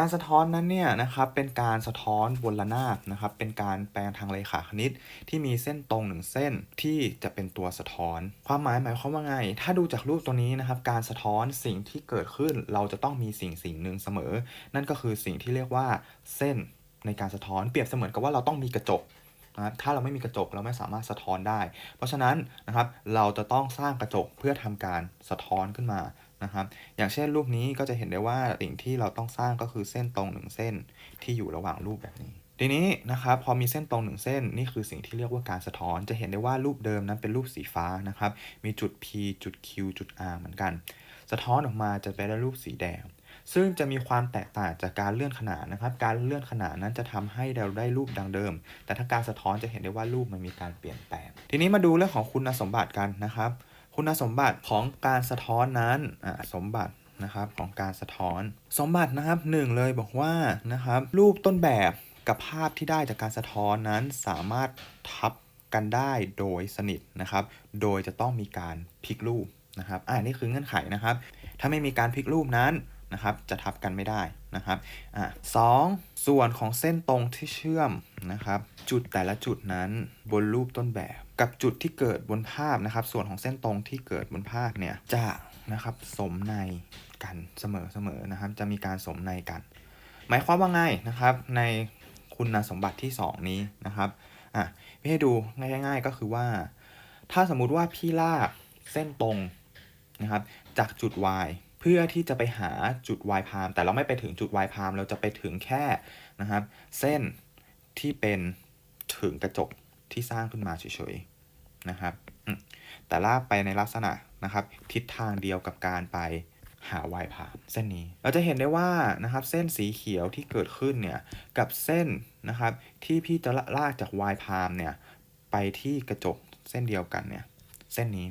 การสะท้อนนั้นเนี่ยนะครับเป็นการสะท้อนบนระนาบนะครับเป็นการแปลงทางเลขาคณิต ที่มีเส้นตรงหนึ่งเส้นที่จะเป็นตัวสะท้อน ความหมายหมายความว่าไง ถ้าดูจากรูปตัวนี้นะครับการสะท้อนสิ่งที่เกิดขึ้นเราจะต้องมีสิ่งสิ่งหนึ่งเสมอ นั่นก็คือสิ่งที่เรียกว่าเส้นในการสะท้อนเปรียบเสมือนกับว่าเราต้องมีกระจกนะถ้าเราไม่มีกระจกเราไม่สามารถสะท้อนได้ เพราะฉะนั้นนะครับเราจะต้องสร้างกระจกเพื่อทำการสะท้อนขึ้นมา นะครับ อย่างเช่นรูปนี้ก็จะเห็นได้ว่าสิ่งที่เราต้องสร้างก็คือเส้นตรงหนึ่งเส้นที่อยู่ระหว่างรูปแบบนี้ ทีนี้นะครับพอมีเส้นตรงหนึ่งเส้นนี่คือสิ่งที่เรียกว่าการสะท้อน จะเห็นได้ว่ารูปเดิมนั้นเป็นรูปสีฟ้านะครับ มีจุด P จุด Q จุด R เหมือนกัน สะท้อนออกมาจะไปได้รูปสีแดง ซึ่งจะมีความแตกต่างจากการเลื่อนขนาดนะครับ การเลื่อนขนาดนั้นจะทำให้เราได้รูปดังเดิม แต่ถ้าการสะท้อนจะเห็นได้ว่ารูปมันมีการเปลี่ยนแปลง ทีนี้มาดูเรื่องของคุณสมบัติกันนะครับ คุณสมบัติของการสะท้อนนั้นสมบัตินะครับของการสะท้อน สมบัตินะครับหนึ่งเลยบอกว่านะครับรูปต้นแบบกับภาพที่ได้จากการสะท้อนนั้นสามารถทับกันได้โดยสนิทนะครับ โดยจะต้องมีการพลิกรูปนะครับอ่านี่คือเงื่อนไขนะครับ ถ้าไม่มีการพลิกรูปนั้น นะครับจะทับกันไม่ได้นะครับอ่าสองส่วนของเส้นตรงที่เชื่อมนะครับจุดแต่ละจุดนั้นบนรูปต้นแบบ กับจุดที่เกิดบนภาพนะครับ ส่วนของเส้นตรงที่เกิดบนภาพเนี่ยจะนะครับสมในกันเสมอๆนะครับ จะมีการสมในกัน หมายความว่าไงนะครับ ในคุณสมบัติที่ 2 นี้นะครับอะพี่ให้ดูง่าย ๆก็คือว่า ถ้าสมมุติว่าพี่ลากเส้นตรงนะครับจากจุด y เพื่อที่จะไปหาจุด y พามแต่เราไม่ไปถึงจุด y พามเราจะไปถึงแค่นะครับ เส้นที่เป็นถึงกระจกที่สร้างขึ้นมาเฉยๆนะครับ แต่ลากไปในลักษณะนะครับ ทิศทางเดียวกับการไปหา y พามเส้นนี้ เราจะเห็นได้ว่านะครับเส้นสีเขียวที่เกิดขึ้นเนี่ยกับเส้นนะครับที่พี่จะลากจาก y พามเนี่ยไปที่กระจกเส้นเดียวกันเนี่ยเส้นนี้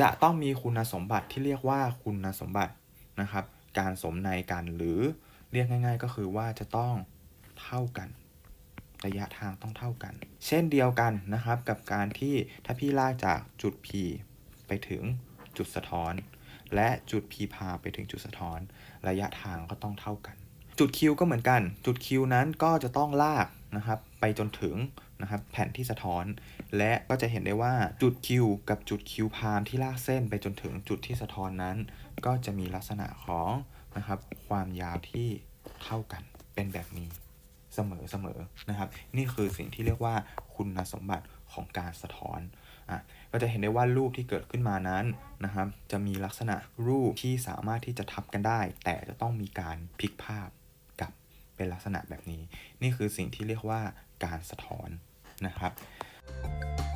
จะต้องมีคุณสมบัติที่เรียกว่าคุณสมบัตินะครับ การสมในกันหรือเรียกง่าย ๆ ก็คือว่าจะต้องเท่ากัน ระยะทางต้องเท่ากัน เช่นเดียวกันนะครับกับการที่ถ้าพี่ลากจากจุด P ไปถึงจุดสะท้อน และจุด P พาไปถึงจุดสะท้อน ระยะทางก็ต้องเท่ากัน จุด Q ก็เหมือนกัน จุด Q นั้นก็จะต้องลาก นะครับไปจนถึงนะครับแผ่นที่สะท้อน และก็จะเห็นได้ว่าจุด Q กับจุด Q พามที่ลากเส้นไปจนถึงจุดที่สะท้อนนั้น ก็จะมีลักษณะของนะครับความยาวที่เท่ากันเป็นแบบนี้เสมอเสมอนะครับ นี่คือสิ่งที่เรียกว่าคุณสมบัติของการสะท้อนอะก็จะเห็นได้ว่ารูปที่เกิดขึ้นมานั้นนะครับจะมีลักษณะรูปที่สามารถที่จะทับกันได้ แต่จะต้องมีการพลิกภาพ เป็นลักษณะแบบนี้ นี่คือสิ่งที่เรียกว่าการสะท้อนนะครับ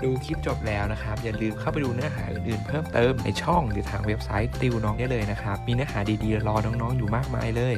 ดูคลิปจบแล้วนะครับ อย่าลืมเข้าไปดูเนื้อหาอื่นๆ เพิ่มเติมในช่องหรือทางเว็บไซต์ติวน้องได้เลยนะครับ มีเนื้อหาดีๆ รอน้องๆอยู่มากมายเลย